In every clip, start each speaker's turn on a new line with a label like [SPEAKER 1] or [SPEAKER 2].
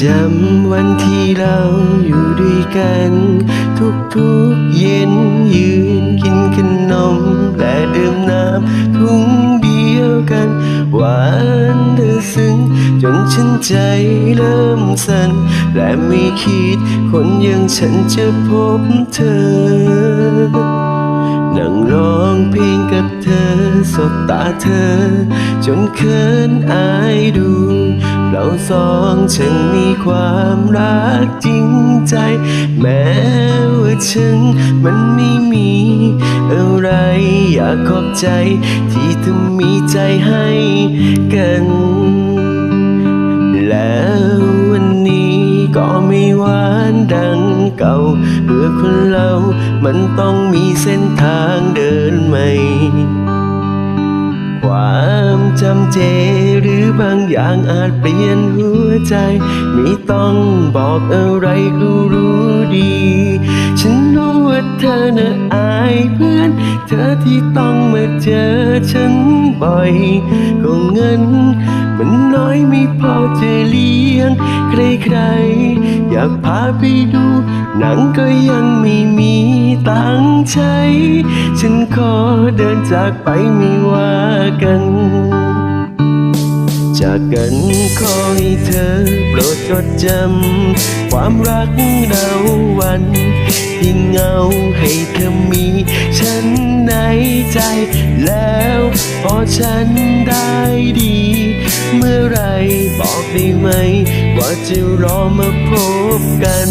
[SPEAKER 1] จำวันที่เราอยู่ด้วยกัน ทุกๆเย็นยืนกินขนมและดื่มน้ำทุ่งเดียวกัน หวานเธอซึ้งจนฉันใจเริ่มสั่นและไม่คิดคนอย่างฉันจะพบเธอนั่งร้องเพลงกับเธอ สบตาเธอ จนเขินอายดู เราสองฉันมีความรักจริงใจ แม้ว่าฉันมันไม่มีอะไรอยากขอบใจ ที่เธอมีใจให้กัน แล้ววันนี้ก็ไม่หวานดังเก่าเมื่อคนเรา มันต้องมีเส้นทางเดินใหม่ ความจำเจหรือบางอย่างอาจเปลี่ยนหัวใจ ไม่ต้องบอกอะไรก็รู้ดี ฉันรู้ว่าเธอน่ะอายเพื่อน เธอที่ต้องมาเจอฉันบ่อย ก็เงิน มันน้อยไม่พอจะเลี้ยง ใครๆ อยากพาไปดู หนังก็ยังไม่มีตัง ใช้ ฉันขอเดินจากไปไม่ว่ากัน จากกันขอให้เธอโปรดจดจำความรักเราวันที่เงาให้เธอมี ฉันในใจแล้วพอฉันได้ดี เมื่อไรบอกได้ไหม ว่าจะรอมาพบกัน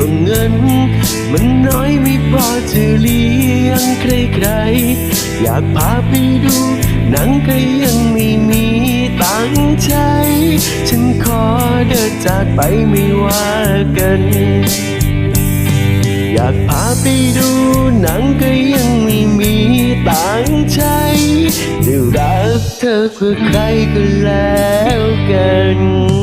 [SPEAKER 1] ก็เงิน มันน้อยไม่พอจะเลี้ยงใครๆ อยากพาไปดูหนังก็ยังไม่มีตังใช้ฉันขอเดินจากไปไม่ว่ากัน อยากพาไปดูหนังก็ยังไม่มีตังใช้ได้รักเธอเพื่อใครก็แล้วกัน